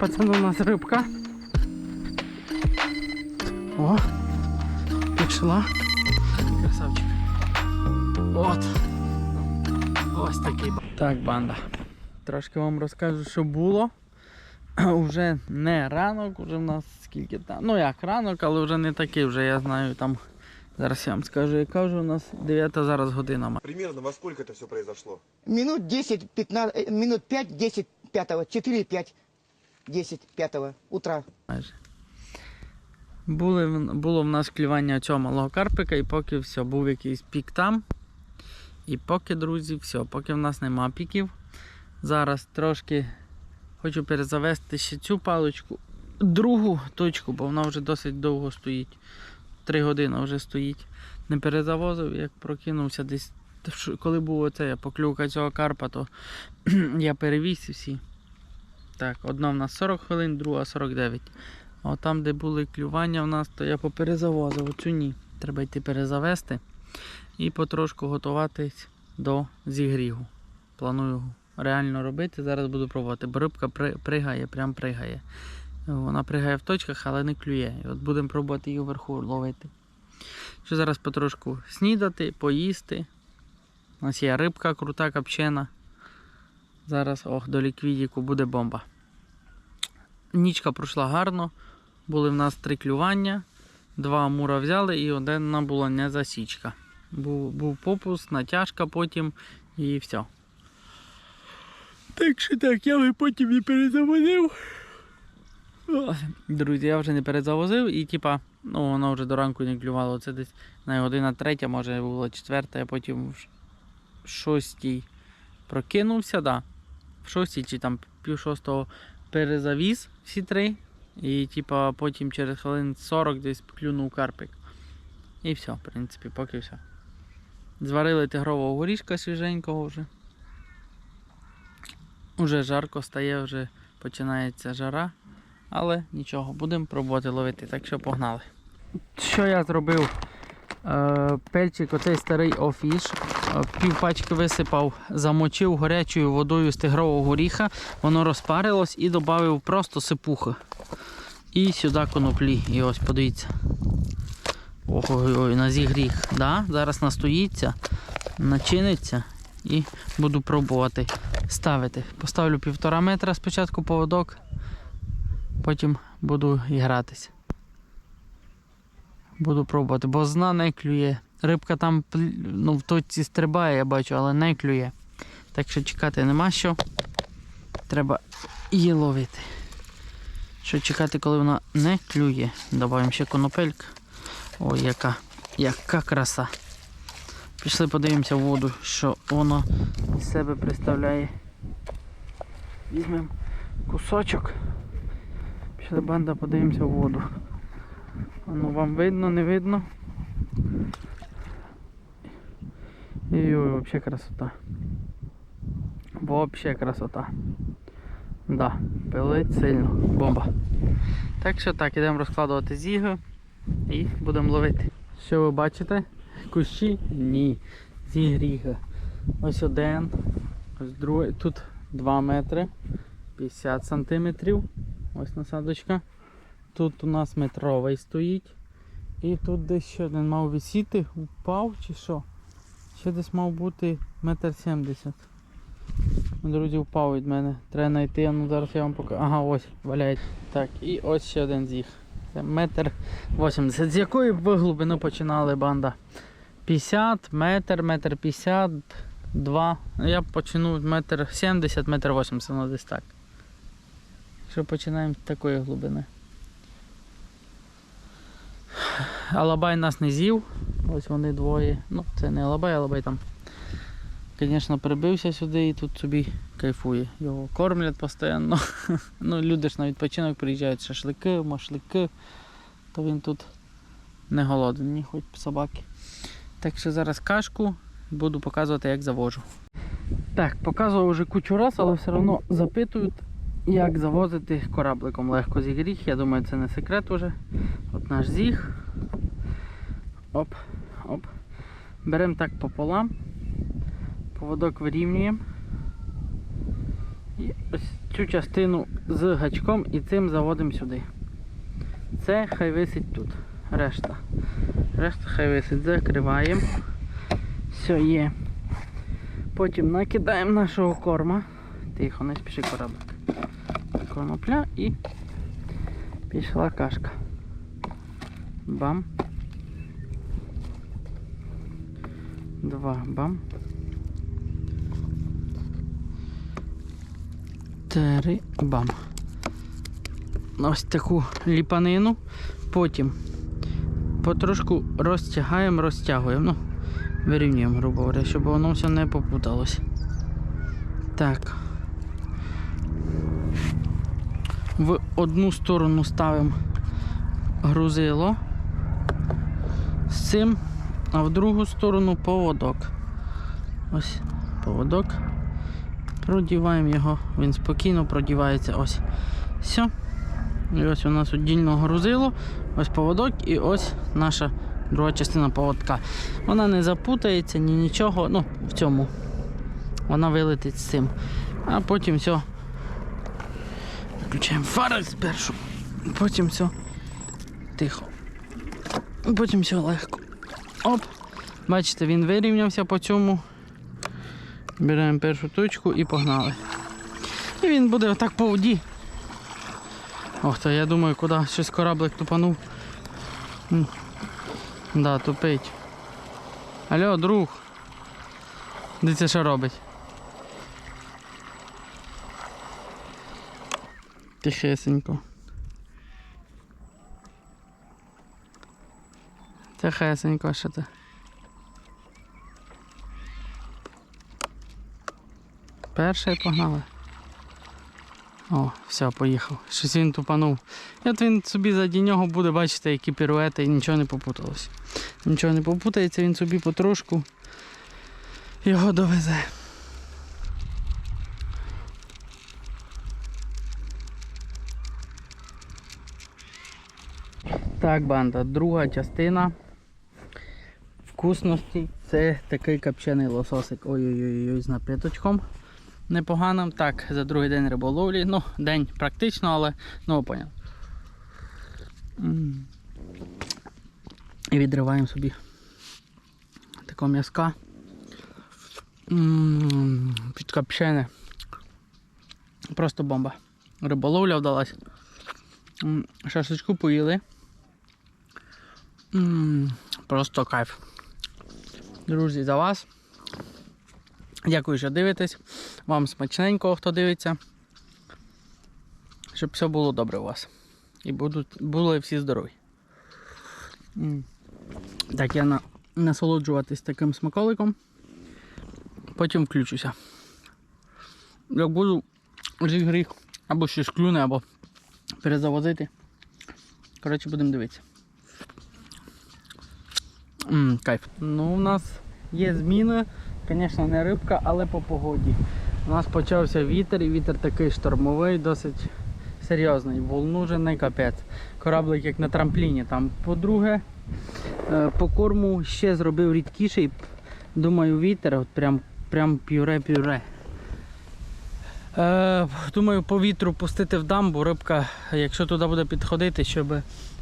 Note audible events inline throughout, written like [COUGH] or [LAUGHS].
Так, пацан, у нас рибка. О, пішла. Красавчик. От. Ось такий. Так, банда. Трошки вам розкажу, що було. [CLEARS THROAT] Уже не ранок, уже в нас скільки там. Ну як ранок, але вже не такий, вже я знаю там. Зараз я вам скажу, яка вже у нас 9 зараз година. Примерно во сколько это все произошло? Минут 10, 15, э, минут 5, 10, 5, 4, 5, 10, 5 утра. Були, було в нас клювання цього малого карпика, і поки все, був якийсь пік там. І поки, друзі, все, поки в нас нема піків. Зараз трошки хочу перезавести ще цю паличку, другу точку, бо вона вже досить довго стоїть. Три години вже стоїть. Не перезавозив, як прокинувся десь. Коли був оце поклювка цього карпа, то [CLEARS THROAT] я перевіз і всі. Так, одна в нас 40 хвилин, друга 49. А там, де були клювання в нас, то я поперезавозив. Оцю ні. Треба йти перезавести і потрошку готуватись до зігрігу. Планую реально робити. Зараз буду пробувати. Бо рибка при- пригає, прям пригає. Вона пригає в точках, але не клює. І от будемо пробувати її вверху ловити. Що зараз потрошку снідати, поїсти. У нас є рибка крута, копчена. Зараз ох, до ліквідіку буде бомба. Нічка пройшла гарно. Були в нас три клювання. Два амура взяли і одна була не засічка. Був, був попус, натяжка потім і все. Так що так, я вже потім і перезавозив. Друзі, я вже не перезавозив і типа, ну воно вже до ранку не клювало. Це десь на година третя, може була четверта, я потім в шостій прокинувся, да. Шостій чи там пів шостого перезавіз всі три. І типа потім через хвилин 40 десь клюнув карпик. І все, в принципі, поки все. Зварили тигрового горішка свіженького вже. Уже жарко стає, вже починається жара. Але нічого, будемо пробувати ловити, так що погнали. Що я зробив? Е, пельчик, оцей старий офіш. Е, Пів пачки висипав, замочив гарячою водою з тигрового горіха, воно розпарилось і додав просто сипухи. І сюди коноплі. І ось подивіться. Ой-ой-ой, на зігріх. Да? Зараз настоїться, начиниться і буду пробувати ставити. Поставлю півтора метра спочатку поводок, потім буду гратись. Буду пробувати, бо зна не клює. Рибка там ну, в точці стрибає, я бачу, але не клює. Так що чекати нема що. Треба її ловити. Що чекати, коли вона не клює. Добавимо ще конопелька. Ой, яка, яка краса. Пішли подивимося в воду, що воно із себе представляє. Візьмемо кусочок. Пішли банда, подивимося в воду. Ну вам видно, не видно. І вообще красота. Вообще красота. Да, пилить сильно. Бомба. Так що так, ідемо розкладувати зіги і будемо ловити. Що ви бачите? Кущі? Ні. Зігріга. Ось один, ось другий. Тут 2 метри 50 сантиметрів. Ось насадочка. Тут у нас метровий стоїть. І тут десь ще один мав висіти, упав чи що. Ще десь мав бути метр сімдесят. Друзі, впав від мене. Треба знайти, ну зараз я вам покажу. Ага, ось валяється. Так, і ось ще один зіг. Це метр 80. З якої ви глибини починали банда? 50, метр, метр 50, 2. Я почну метр 70, метр 80, ну десь так. Що починаємо з такої глибини. Алабай нас не з'їв. Ось вони двоє. Ну, це не Алабай, Алабай там. Звісно, прибився сюди і тут собі кайфує. Його кормлять постійно. [LAUGHS] ну, люди ж на відпочинок приїжджають шашлики, машлики, то він тут не голодний, хоч собаки. Так що зараз кашку буду показувати, як завожу. Так, показував вже кучу раз, але все одно запитують, як завозити корабликом легко зігріх. Я думаю, це не секрет уже. От наш зіг. Оп, оп. Беремо так пополам. Поводок вирівнюємо. І ось цю частину з гачком і цим заводимо сюди. Це хай висить тут. Решта. Решта хай висить. Закриваємо. Все є. Потім накидаємо нашого корма. Тихо, не спіши кораблик. Конопля і пішла кашка. Бам. Два бам. Три бам. Ось таку ліпанину. Потім потрошку розтягаємо, розтягуємо. Ну, вирівнюємо, грубо говоря, щоб воно все не попуталось. Так. В одну сторону ставимо грузило з цим, а в другу сторону поводок. Ось поводок. Продіваємо його, він спокійно продівається ось. Все. І ось у нас віддільно грузило, ось поводок і ось наша друга частина поводка. Вона не запутається, ні нічого. Ну, в цьому. Вона вилетить з цим. А потім все. Включаємо фари спершу. Потім все. Тихо. Потім все легко. Оп. Бачите, він вирівнявся по цьому. Беремо першу точку і погнали. І він буде отак по воді. Ох, то я думаю, куди щось кораблик тупанув. Да, тупить. Алло, друг. Це що робить? Тихесенько. Тихесенько, що ти. Перший погнали. О, все, поїхав. Щось він тупанув. От він собі заді нього буде, бачите, які піруети і нічого не попуталось. Нічого не попутається, він собі потрошку його довезе. Так, банда, друга частина вкусності це такий копчений лососик. Ой-ой-ой, з напиточком непоганим. Так, за другий день риболовлі. Ну, день практично, але ну поняв. І відриваємо собі такого м'язка. Підкопчене. Просто бомба. Риболовля вдалась. М, Шашличку поїли. М, Просто кайф. Друзі, за вас. Дякую, що дивитесь. Вам смачненького, хто дивиться. Щоб все було добре у вас. І будуть, були всі здорові. М. Так, я на, насолоджуватись таким смаколиком. Потім включуся. Як буду зі гріх або щось клюне, або перезавозити. Коротше, будемо дивитися. М, кайф. Ну, у нас є зміна. Звісно, не рибка, але по погоді. У нас почався вітер, і вітер такий штормовий, досить серйозний. Волну вже не капець. Кораблик як на трампліні. Там, по-друге, е, по корму ще зробив рідкіший. Думаю, вітер, от прям, прям пюре-пюре. Е, думаю, по вітру пустити в дамбу, рибка, якщо туди буде підходити, щоб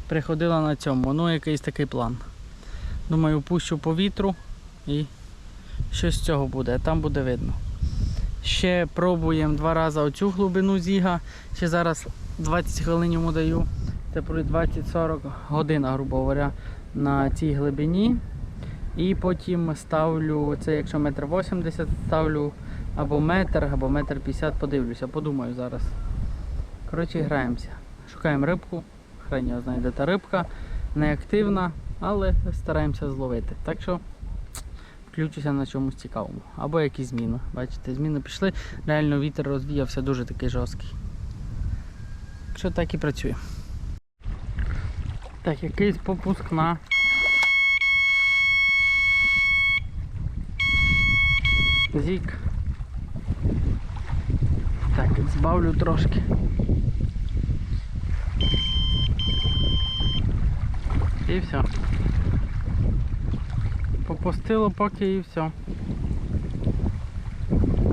приходила на цьому. Ну, якийсь такий план. Думаю, пущу по вітру і щось з цього буде, там буде видно. Ще пробуємо два рази оцю глибину зіга. Ще зараз 20 хвилин йому даю. Це про 20-40 година, грубо говоря, на цій глибині. І потім ставлю, це якщо метр 80, ставлю або метр, або метр 50, подивлюся, подумаю зараз. Коротше, граємося. Шукаємо рибку. Хрен його знає, та рибка. Неактивна, але стараємося зловити. Так що включуся на чомусь цікавому. Або якісь зміни. Бачите, зміни пішли. Реально вітер розвіявся дуже такий жорсткий. Що так і працює. Так, якийсь попуск на. Зік. Так, збавлю трошки. І все. Попустило поки і все.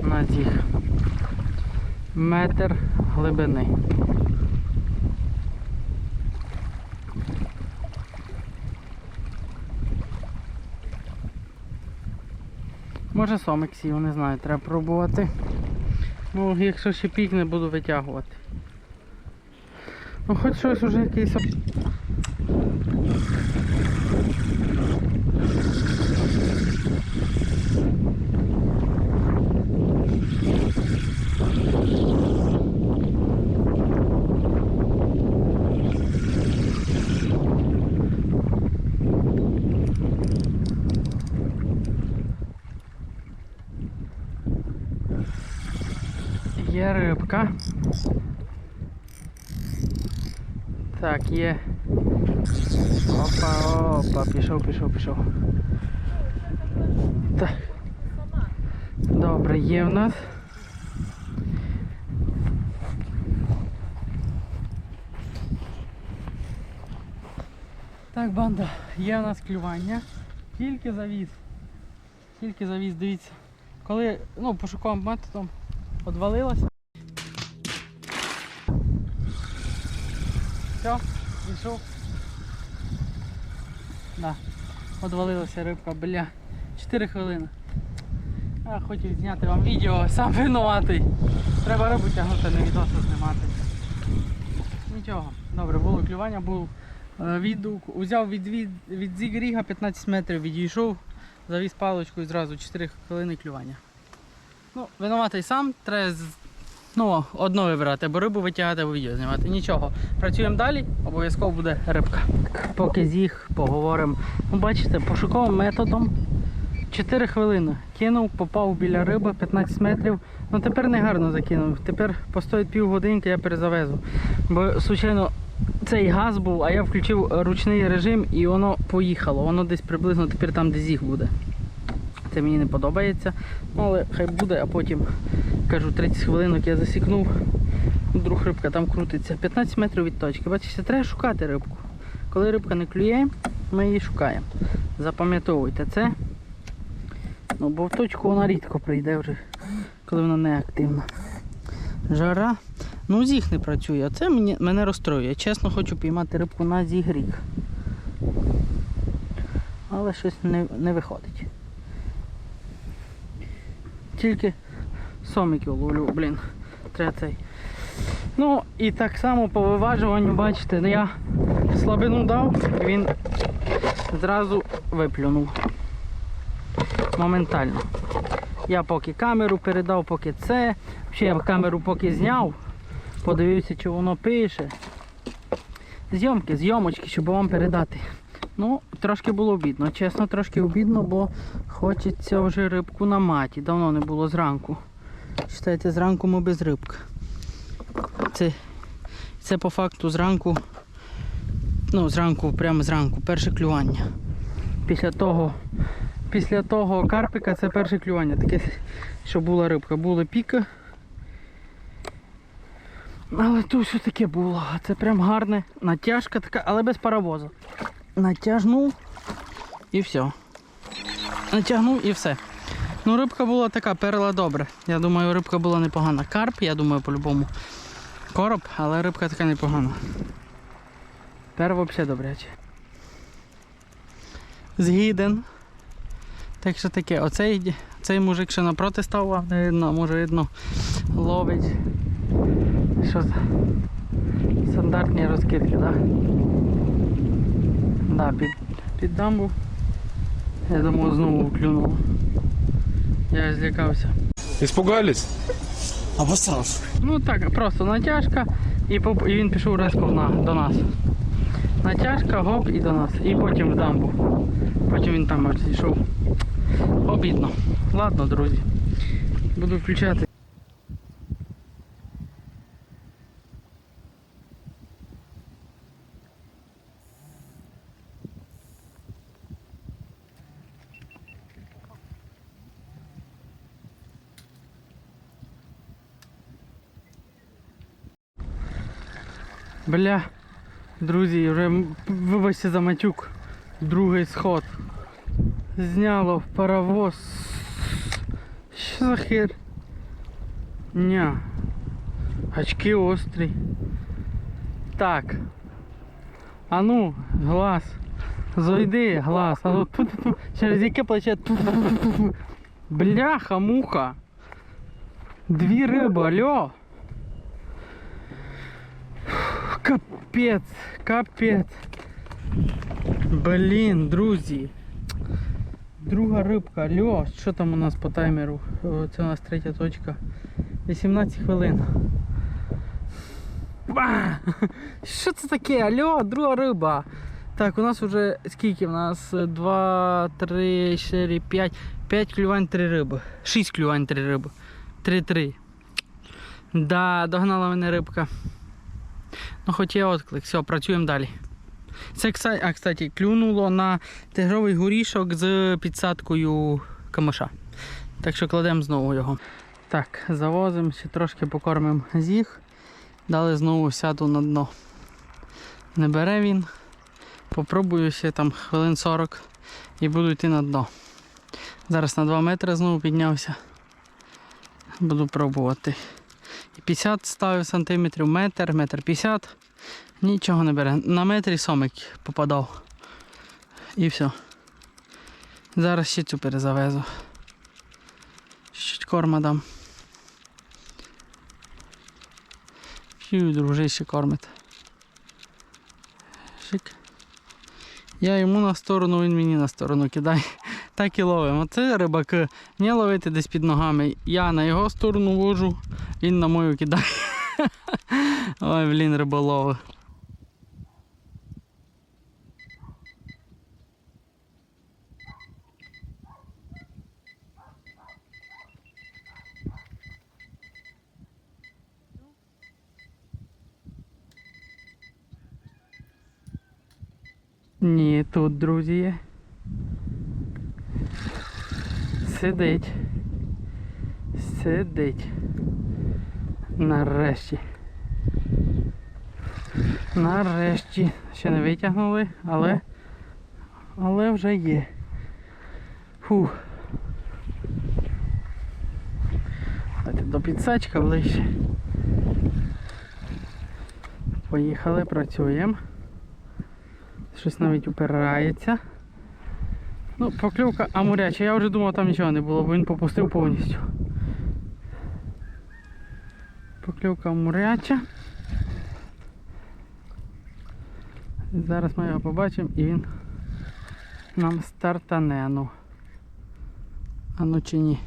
На зіг. Метр глибини. Може сомик сів, не знаю, треба пробувати. Ну, якщо ще пікне, буду витягувати. Ну хоч щось уже якийсь. Є рибка. Так, є. Опа, опа, пішов, пішов, пішов. Так. Добре, є в нас. Так, банда, є в нас клювання. Тільки завіз. Тільки завіз, дивіться. Коли ну, пошуковим методом Одвалилася. Все, пішов. Да. Одвалилася рибка, бля. 4 хвилини. А, хотів зняти вам відео, сам винуватий. Треба рибу тягнути, не відоси знімати. Нічого, добре, було клювання, був е, відгук. Узяв від, від, від зігріга 15 метрів, відійшов, завіз паличку і зразу 4 хвилини клювання. Ну, винуватий сам, треба з- ну, одно вибирати, або рибу витягати, або відео знімати. Нічого. Працюємо далі, обов'язково буде рибка. Поки з'їх, поговоримо. Ну, бачите, пошуковим методом 4 хвилини. Кинув, попав біля риби 15 метрів. Ну тепер не гарно закинув. Тепер постоїть півгодинки, я перезавезу. Бо, звичайно, цей газ був, а я включив ручний режим і воно поїхало. Воно десь приблизно тепер там, де зіг буде. Це мені не подобається. Ну, але хай буде, а потім кажу 30 хвилинок я засікнув. Друг рибка там крутиться. 15 метрів від точки. Бачите, треба шукати рибку. Коли рибка не клює, ми її шукаємо. Запам'ятовуйте це. Ну, бо в точку вона рідко прийде вже, коли вона не активна. Жара. Ну, зіг не працює, а це мені, мене розстроює. Чесно хочу піймати рибку на зігріг. Але щось не, не виходить. Тільки сомиків ловлю, блін. Цей. Ну і так само по виважуванню, бачите, я слабину дав, він зразу виплюнув. Моментально. Я поки камеру передав, поки це. Ще я камеру поки зняв, подивився, чи воно пише. Зйомки, зйомочки, щоб вам передати. Ну, трошки було обідно. Чесно, трошки обідно, бо хочеться вже рибку на маті. Давно не було зранку. Читайте, зранку ми без рибки. Це, це по факту зранку. Ну, зранку, прямо зранку, перше клювання. Після того, після того карпика це перше клювання. Таке, що була рибка. Були піки. Але тут що таке було. Це прям гарне. Натяжка така, але без паровозу. Натягнув і все. Натягнув і все. Ну, рибка була така, перла добре. Я думаю, рибка була непогана. Карп, я думаю, по-любому. Короб, але рибка така непогана. Пер взагалі добряче. Згіден. Так що таке, оцей цей мужик ще напроти став, вам не видно, може видно, ловить. Що стандартні розкидки, так? Да? Да, під, під дамбу. Я думав знову клюнуло. Я злякався. Испугались? Обосрався. Ну так, просто натяжка і, поп- і він пішов резко на, до нас. Натяжка, гоп і до нас. І потім в дамбу. Потім він там аж зійшов. Обідно. Ладно, друзі. Буду включати. Бля, друзі, вже вибачте за матюк. Другий сход. Зняло в паровоз. Що за хер? Ня. Гачки острі. Так. А ну, глаз. Зайди, глаз. А ну, ту-ту-ту. Через яке плече. Бляха, муха. Дві риби, алло. Капець, капець. Блін, друзі. Друга рибка, алло, що там у нас по таймеру? Це у нас третя точка. 18 хвилин. [LAUGHS] Що це таке? Алло, друга риба. Так, у нас вже скільки? У нас 2, 3, 4, 5. 5 клювань, 3 риби. 6 клювань, 3 риби. 3-3. Да, догнала мене рибка. Ну, хоч є отклик. Все, працюємо далі. Це, а, кстати, клюнуло на тигровий горішок з підсадкою камаша. Так що кладемо знову його. Так, завозимо, ще трошки покормимо зіг. Далі знову сяду на дно. Не бере він. Попробую ще там хвилин 40 і буду йти на дно. Зараз на 2 метри знову піднявся. Буду пробувати. І 50 ставив сантиметрів, метр, метр 50. Нічого не бере. На метрі сомик попадав. І все. Зараз ще цю перезавезу. Ще корма дам. Фью, дружище кормить. Шик. Я йому на сторону, він мені на сторону кидає. Так і ловимо. Оце рибаки. Мені ловити десь під ногами. Я на його сторону вожу, він на мою кидає. [LAUGHS] Ой, блін, риболови. Ні, тут, друзі. Сидить. Сидить. Нарешті. Нарешті. Ще не витягнули, але. Але вже є. Фух. Давайте до підсачка ближче. Поїхали, працюємо. Щось навіть упирається. Ну, покльовка амуряча. Я вже думав, там нічого не було, бо він попустив повністю. Покльовка амуряча. Зараз ми його побачимо і він нам стартане. Ну. А ну чи ні.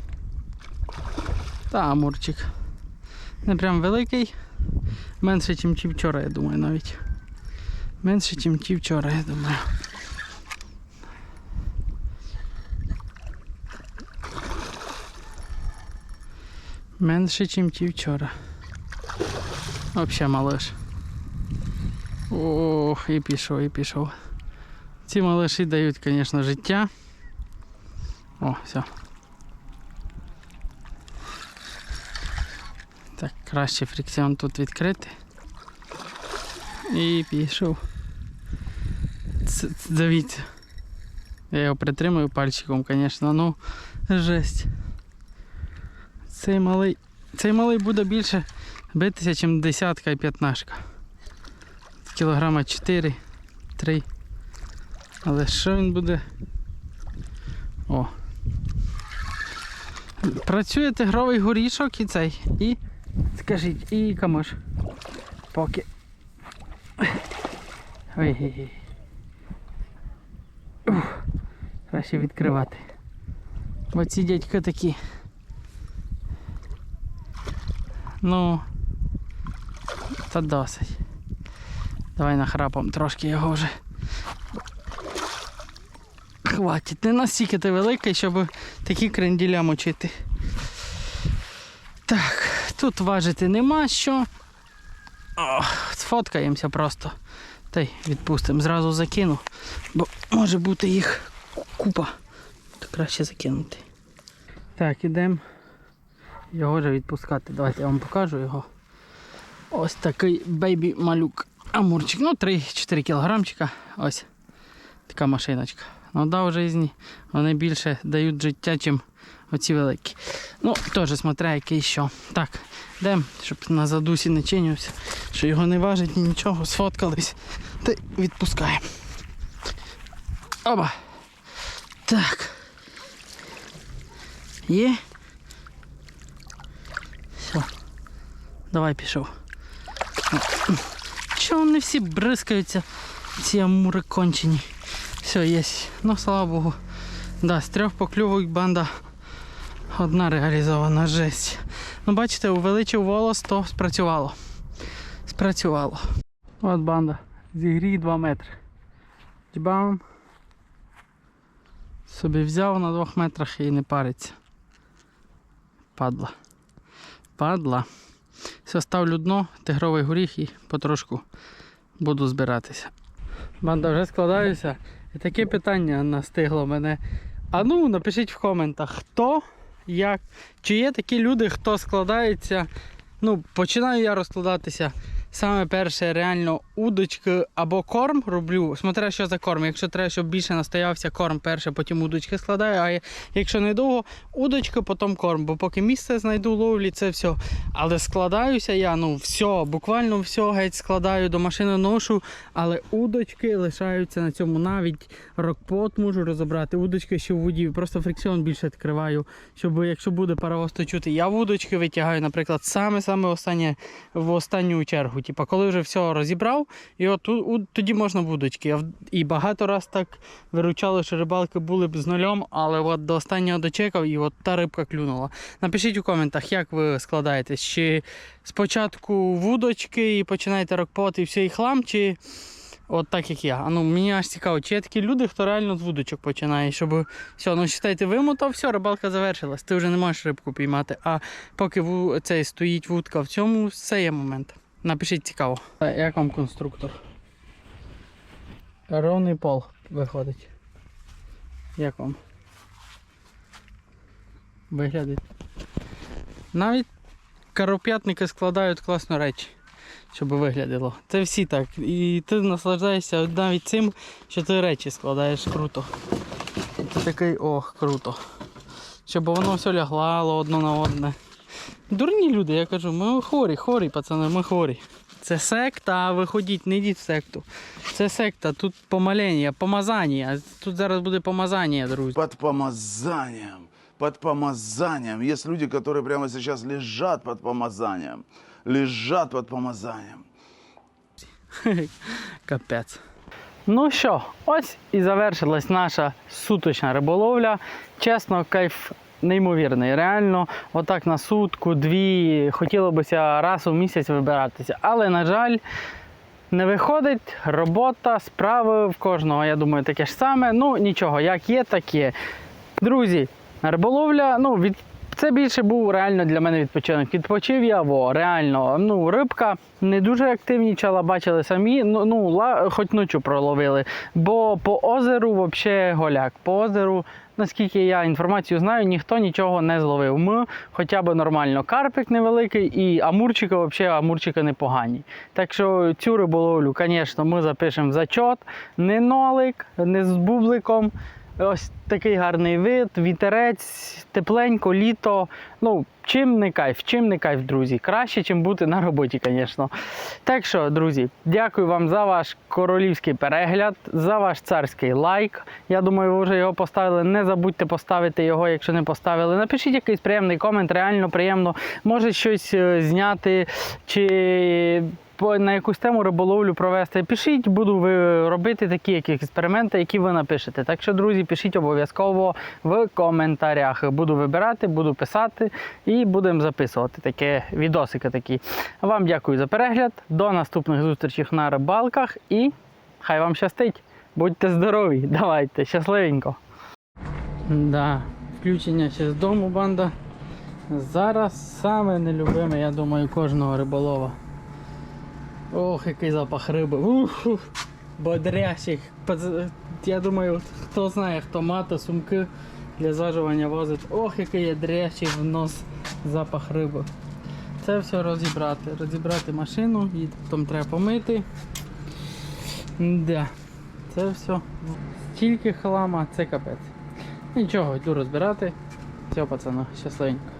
Та амурчик. Не прям великий. Менше, ніж вчора, я думаю, навіть. Менше, ніж ті вчора, я думаю. Менше, ніж ті вчора. Взагалі малиш. Ох, і пішов, і пішов. Ці малиші дають, звісно, життя. О, все. Так, краще фрикціон тут відкрити. І пішов. Дивіться. Я його притримую пальчиком, звісно, ну жесть. Цей малий. Цей малий буде більше битися, ніж десятка і п'ятнашка. Кілограма 4, 3. Але що він буде? О. Працює тигровий горішок і цей. І скажіть, і камош. Поки Ой. Ух, краще відкривати. Бо ці дядьки такі. Ну. Та досить. Давай нахрапом трошки його вже. Хватить. Не настільки ти великий, щоб такі кренділя мочити. Так, тут важити нема що. Ох, сфоткаємося просто. Та й відпустимо. Зразу закину. Бо може бути їх купа. То краще закинути. Так, ідемо його вже відпускати. Давайте я вам покажу його. Ось такий бейбі малюк. Амурчик. Ну, 3-4 кілограмчика. Ось така машиночка. Ну да, в житті вони більше дають життя, чим Оці великі. Ну, теж смотря який що. Так, йдемо, щоб на задусі не чинився, що його не важить ні нічого, сфоткались. Та відпускаємо. Оба. Так. Є. Давай пішов. Чого вони всі бризкаються, ці амури кончені. Все, є. Ну, слава Богу. Да, з трьох покльовок банда одна реалізована жесть. Ну, бачите, увеличив волос, то спрацювало. Спрацювало. От банда. Зігрій 2 метри. Дібам. Собі взяв на 2 метрах і не париться. Падла. Падла. Все, дно, тигровий горіх і потрошку буду збиратися. Банда, вже складаюся. І таке питання настигло мене. А ну, напишіть в коментах, хто, як, чи є такі люди, хто складається. Ну, починаю я розкладатися. Саме перше, реально удочки або корм роблю. Смотря що за корм. Якщо треба, щоб більше настоявся корм, перше, потім удочки складаю. А якщо не довго, удочки, потім корм. Бо поки місце знайду ловлі, це все. Але складаюся я, ну все, буквально все геть складаю до машини ношу, але удочки лишаються на цьому. Навіть рокпот можу розібрати. Удочки ще в воді. Просто фрикціон більше відкриваю. Щоб якщо буде паровоз, то чути. Я вудочки витягаю, наприклад, саме-саме останнє в останню чергу. Типа, коли вже все розібрав, і от у- тоді можна вудочки. І багато раз так виручали, що рибалки були б з нульом, але от до останнього дочекав і от та рибка клюнула. Напишіть у коментах, як ви складаєтесь. Чи спочатку вудочки і починаєте рокпот і все і хлам, чи от так як я. А ну мені аж цікаво, чи є такі люди, хто реально з вудочок починає, щоб все, ну считайте, вимотав, все, рибалка завершилась. Ти вже не можеш рибку піймати. А поки цей стоїть вудка в цьому, все є момент. Напишіть цікаво. Як вам конструктор? Ровний пол виходить. Як вам? Виглядить. Навіть кароп'ятники складають класну речі, щоб виглядало. Це всі так. І ти наслаждаєшся навіть цим, що ти речі складаєш круто. Ти такий ох, круто. Щоб воно все ляглало одно на одне. Дурні люди, я кажу, ми хворі, хворі, пацани, ми хворі. Це секта, виходіть, не йдіть в секту. Це секта, тут помолення, помазання. Тут зараз буде помазання, друзі. под помазанием, под помазанием. Есть люди, которые прямо сейчас лежат под помазанием, лежат под помазанием. [LAUGHS] Капець. Ну що, ось і завершилась наша суточна риболовля. Чесно, кайф неймовірний. Реально, отак на сутку, дві, хотілося раз у місяць вибиратися. Але, на жаль, не виходить. Робота, справи в кожного, я думаю, таке ж саме. Ну, нічого, як є, так є. Друзі, риболовля, ну, від... це більше був реально для мене відпочинок. Відпочив я, во, реально. Ну, рибка не дуже активнічала, бачили самі. Ну, ну ла... хоч ночу проловили. Бо по озеру взагалі голяк. По озеру, наскільки я інформацію знаю, ніхто нічого не зловив. Ми хоча б нормально. Карпик невеликий і амурчики, взагалі амурчики непогані. Так що цю риболовлю, звісно, ми запишемо в зачот. Не нолик, не з бубликом. Ось такий гарний вид, вітерець, тепленько, літо. Ну, чим не кайф, чим не кайф, друзі. Краще, чим бути на роботі, звісно. Так що, друзі, дякую вам за ваш королівський перегляд, за ваш царський лайк. Я думаю, ви вже його поставили. Не забудьте поставити його, якщо не поставили. Напишіть якийсь приємний комент, реально приємно. Може щось е, зняти чи на якусь тему риболовлю провести. Пишіть, буду робити такі які експерименти, які ви напишете. Так що, друзі, пишіть обов'язково в коментарях. Буду вибирати, буду писати і будемо записувати такі відосики такі. Вам дякую за перегляд. До наступних зустрічей на рибалках і хай вам щастить. Будьте здорові, давайте, щасливенько. Да, включення ще з дому банда. Зараз саме нелюбиме, я думаю, кожного риболова. Ох, який запах риби. Ух, ух, бодрящих. Я думаю, хто знає, хто мати сумки для зважування возить. Ох, який є дрящий в нос запах риби. Це все розібрати. Розібрати машину, її потім треба помити. Да. Це все. Стільки хлама, це капець. Нічого, йду розбирати. Все, пацани, щасливенько.